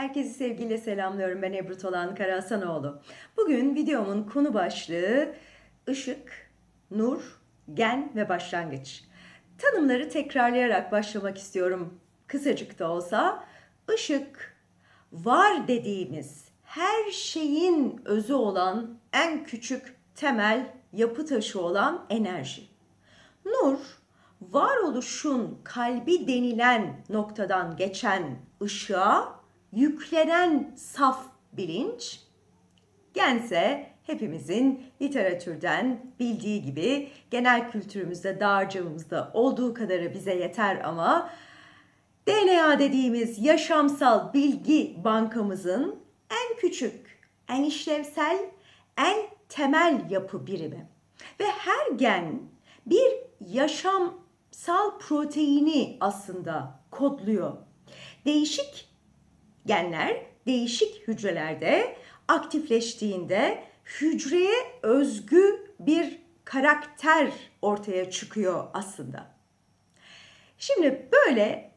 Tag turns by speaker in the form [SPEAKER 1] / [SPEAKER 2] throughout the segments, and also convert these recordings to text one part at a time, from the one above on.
[SPEAKER 1] Herkesi sevgiyle selamlıyorum. Ben Ebru Tolan Karahasanoğlu. Bugün videomun konu başlığı ışık, nur, gen ve başlangıç. Tanımları tekrarlayarak başlamak istiyorum. Kısacık da olsa ışık var dediğimiz her şeyin özü olan en küçük temel yapı taşı olan enerji. Nur, varoluşun kalbi denilen noktadan geçen ışığa yüklenen saf bilinç, gense hepimizin literatürden bildiği gibi genel kültürümüzde, dağarcığımızda olduğu kadarı bize yeter ama DNA dediğimiz yaşamsal bilgi bankamızın en küçük, en işlevsel, en temel yapı birimi. Ve her gen bir yaşamsal proteini aslında kodluyor. Değişik genler değişik hücrelerde aktifleştiğinde hücreye özgü bir karakter ortaya çıkıyor aslında. Şimdi böyle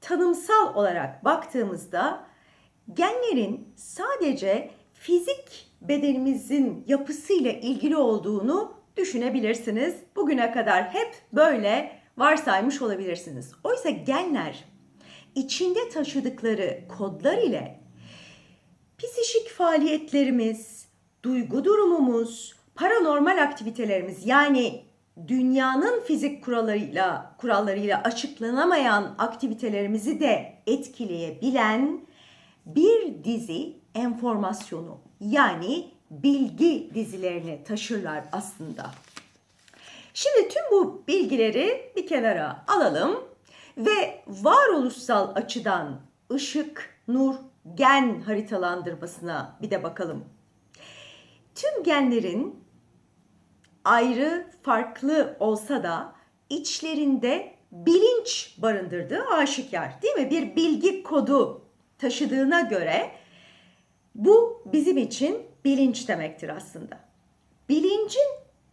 [SPEAKER 1] tanımsal olarak baktığımızda genlerin sadece fizik bedenimizin yapısıyla ilgili olduğunu düşünebilirsiniz. Bugüne kadar hep böyle varsaymış olabilirsiniz. Oysa genler içinde taşıdıkları kodlar ile psişik faaliyetlerimiz, duygu durumumuz, paranormal aktivitelerimiz yani dünyanın fizik kurallarıyla kurallarıyla açıklanamayan aktivitelerimizi de etkileyebilen bir dizi enformasyonu yani bilgi dizilerini taşırlar aslında. Şimdi tüm bu bilgileri bir kenara alalım ve varoluşsal açıdan ışık, nur, gen haritalandırmasına bir de bakalım. Tüm genlerin ayrı, farklı olsa da içlerinde bilinç barındırdığı aşikar değil mi? Bir bilgi kodu taşıdığına göre bu bizim için bilinç demektir aslında. Bilincin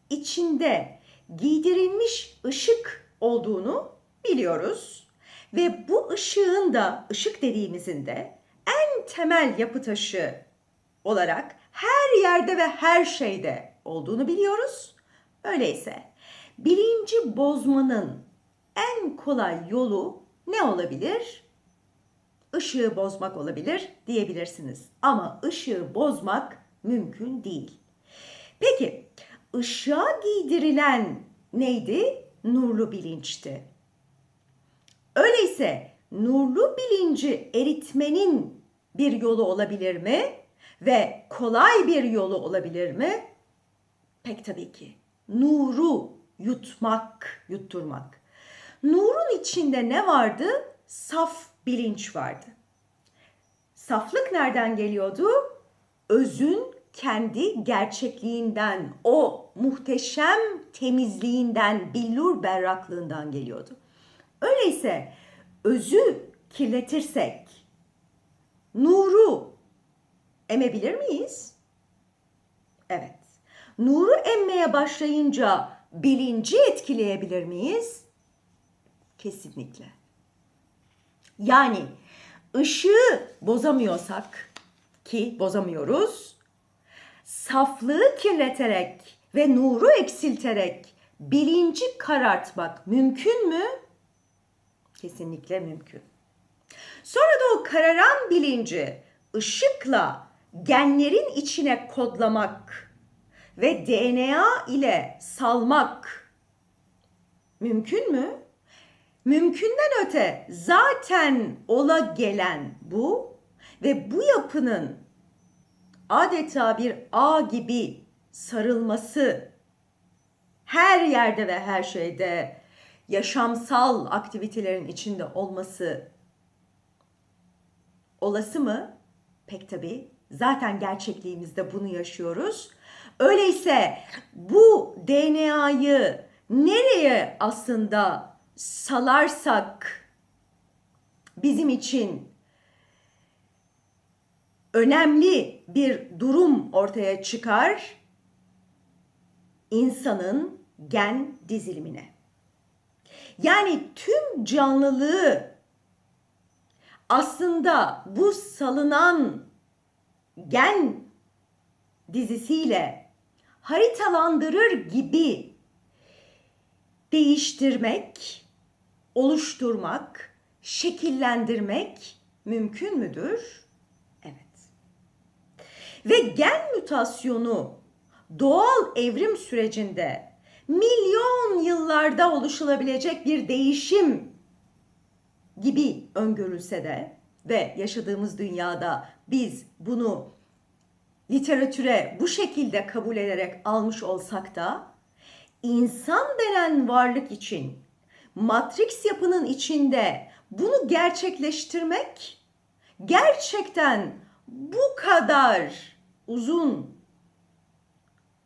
[SPEAKER 1] içinde giydirilmiş ışık olduğunu biliyoruz. Ve bu ışığın da, ışık dediğimizin de en temel yapı taşı olarak her yerde ve her şeyde olduğunu biliyoruz. Öyleyse bilinci bozmanın en kolay yolu ne olabilir? Işığı bozmak olabilir diyebilirsiniz. Ama ışığı bozmak mümkün değil. Peki ışığa giydirilen neydi? Nurlu bilinçti. Öyleyse nurlu bilinci eritmenin bir yolu olabilir mi? Ve kolay bir yolu olabilir mi? Pek tabii ki. Nuru yutmak, yutturmak. Nurun içinde ne vardı? Saf bilinç vardı. Saflık nereden geliyordu? Özün kendi gerçekliğinden, o muhteşem temizliğinden, billur berraklığından geliyordu. Öyleyse özü kirletirsek nuru emebilir miyiz? Evet. Nuru emmeye başlayınca bilinci etkileyebilir miyiz? Kesinlikle. Yani ışığı bozamıyorsak ki bozamıyoruz, saflığı kirleterek ve nuru eksilterek bilinci karartmak mümkün mü? Kesinlikle mümkün. Sonra da o kararan bilinci ışıkla genlerin içine kodlamak ve DNA ile salmak mümkün mü? Mümkünden öte zaten ola gelen bu ve bu yapının adeta bir ağ gibi sarılması her yerde ve her şeyde yaşamsal aktivitelerin içinde olması olası mı? Pek tabii. Zaten gerçekliğimizde bunu yaşıyoruz. Öyleyse bu DNA'yı nereye aslında salarsak bizim için önemli bir durum ortaya çıkar insanın gen dizilimine. Yani tüm canlılığı aslında bu salınan gen dizisiyle haritalandırır gibi değiştirmek, oluşturmak, şekillendirmek mümkün müdür? Evet. Ve gen mutasyonu doğal evrim sürecinde milyon yıllarda oluşulabilecek bir değişim gibi öngörülse de ve yaşadığımız dünyada biz bunu literatüre bu şekilde kabul ederek almış olsak da insan denen varlık için matrix yapının içinde bunu gerçekleştirmek gerçekten bu kadar uzun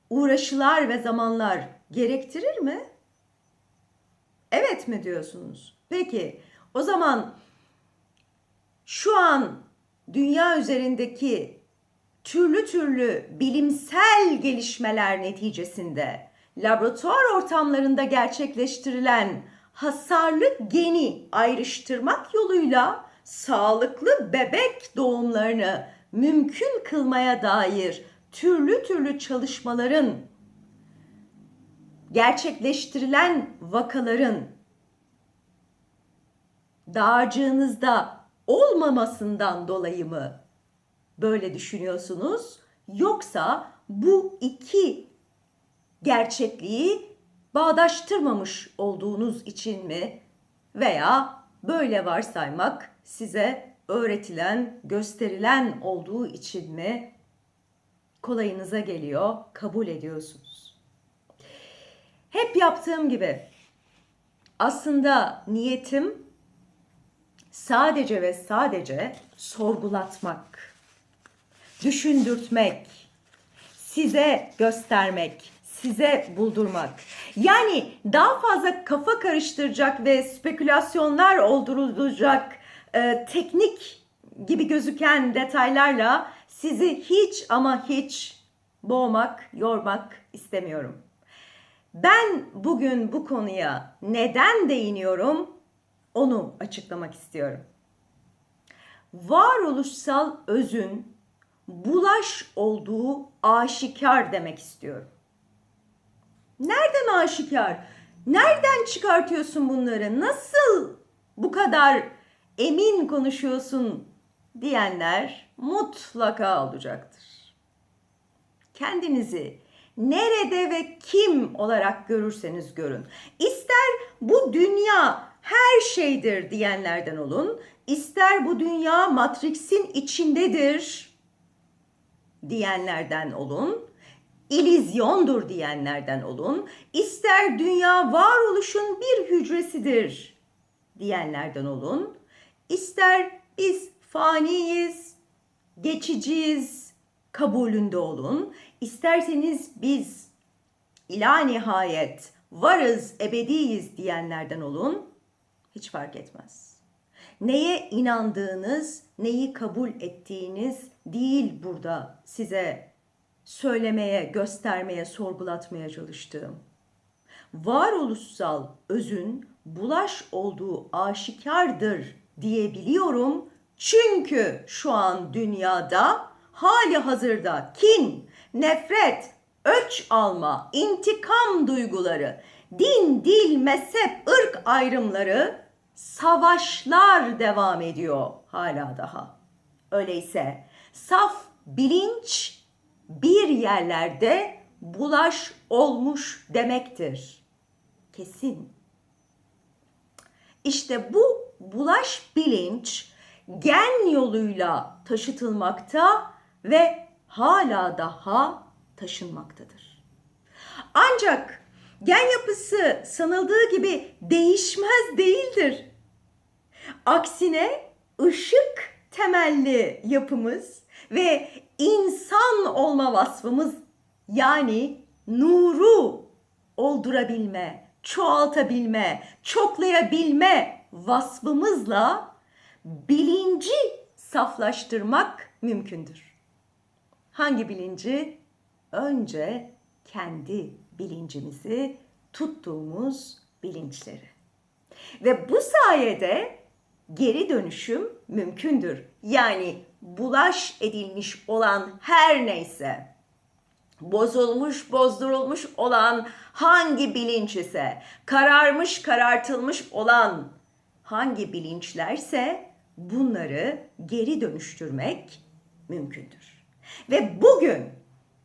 [SPEAKER 1] uğraşılar ve zamanlar gerektirir mi? Evet mi diyorsunuz? Peki o zaman şu an dünya üzerindeki türlü türlü bilimsel gelişmeler neticesinde laboratuvar ortamlarında gerçekleştirilen hasarlı geni ayrıştırmak yoluyla sağlıklı bebek doğumlarını mümkün kılmaya dair türlü türlü çalışmaların gerçekleştirilen vakaların dağarcığınızda olmamasından dolayı mı böyle düşünüyorsunuz? Yoksa bu iki gerçekliği bağdaştırmamış olduğunuz için mi veya böyle varsaymak size öğretilen, gösterilen olduğu için mi kolayınıza geliyor, kabul ediyorsunuz. Hep yaptığım gibi aslında niyetim sadece ve sadece sorgulatmak, düşündürtmek, size göstermek, size buldurmak. Yani daha fazla kafa karıştıracak ve spekülasyonlar oldurulacak e, teknik gibi gözüken detaylarla sizi hiç ama hiç boğmak, yormak istemiyorum. Ben bugün bu konuya neden değiniyorum? Onu açıklamak istiyorum. Varoluşsal özün bulaş olduğu aşikar demek istiyorum. Nereden aşikar? Nereden çıkartıyorsun bunları? Nasıl bu kadar emin konuşuyorsun diyenler mutlaka olacaktır. Kendinizi nerede ve kim olarak görürseniz görün. İster bu dünya her şeydir diyenlerden olun, ister bu dünya Matrix'in içindedir diyenlerden olun, ilizyondur diyenlerden olun, ister dünya varoluşun bir hücresidir diyenlerden olun, ister biz faniyiz, geçiciyiz kabulünde olun, isterseniz biz ila nihayet varız, ebediyiz diyenlerden olun, hiç fark etmez. Neye inandığınız, neyi kabul ettiğiniz değil burada size söylemeye, göstermeye, sorgulatmaya çalıştığım. Varoluşsal özün bulaş olduğu aşikardır diyebiliyorum. Çünkü şu an dünyada hali hazırda kin, nefret, öç alma, intikam duyguları, din, dil, mezhep, ırk ayrımları, savaşlar devam ediyor hala daha. Öyleyse saf bilinç bir yerlerde bulaş olmuş demektir. Kesin. İşte bu bulaş bilinç gen yoluyla taşıtılmakta ve hala daha taşınmaktadır. Ancak gen yapısı sanıldığı gibi değişmez değildir. Aksine ışık temelli yapımız ve insan olma vasfımız yani nuru oldurabilme, çoğaltabilme, çoklayabilme vasfımızla bilinci saflaştırmak mümkündür. Hangi bilinci? Önce kendi bilincimizi tuttuğumuz bilinçleri. Ve bu sayede geri dönüşüm mümkündür. Yani bulaş edilmiş olan her neyse, bozulmuş, bozdurulmuş olan hangi bilinç ise, kararmış, karartılmış olan hangi bilinçlerse bunları geri dönüştürmek mümkündür. Ve bugün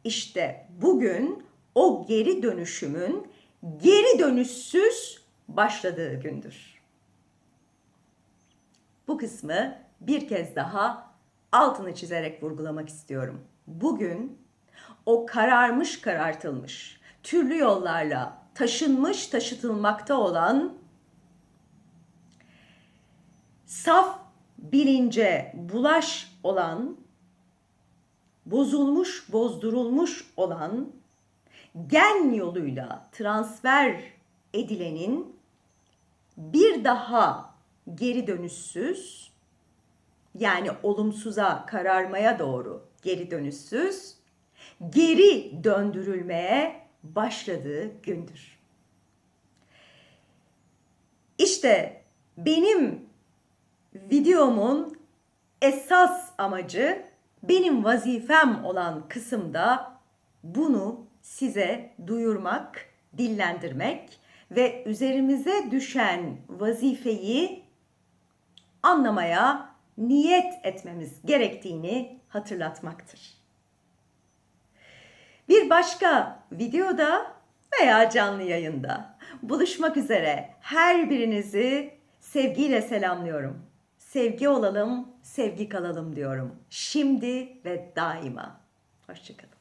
[SPEAKER 1] işte bugün o geri dönüşümün geri dönüşsüz başladığı gündür. Bu kısmı bir kez daha altını çizerek vurgulamak istiyorum. Bugün o kararmış karartılmış, türlü yollarla taşınmış taşıtılmakta olan saf bilince bulaş olan, bozulmuş, bozdurulmuş olan, gen yoluyla transfer edilenin bir daha geri dönüşsüz, yani olumsuza, kararmaya doğru geri dönüşsüz, geri döndürülmeye başladığı gündür. İşte benim videomun esas amacı benim vazifem olan kısımda bunu size duyurmak, dillendirmek ve üzerimize düşen vazifeyi anlamaya niyet etmemiz gerektiğini hatırlatmaktır. Bir başka videoda veya canlı yayında buluşmak üzere her birinizi sevgiyle selamlıyorum. Sevgi olalım, sevgi kalalım diyorum. Şimdi ve daima. Hoşçakalın.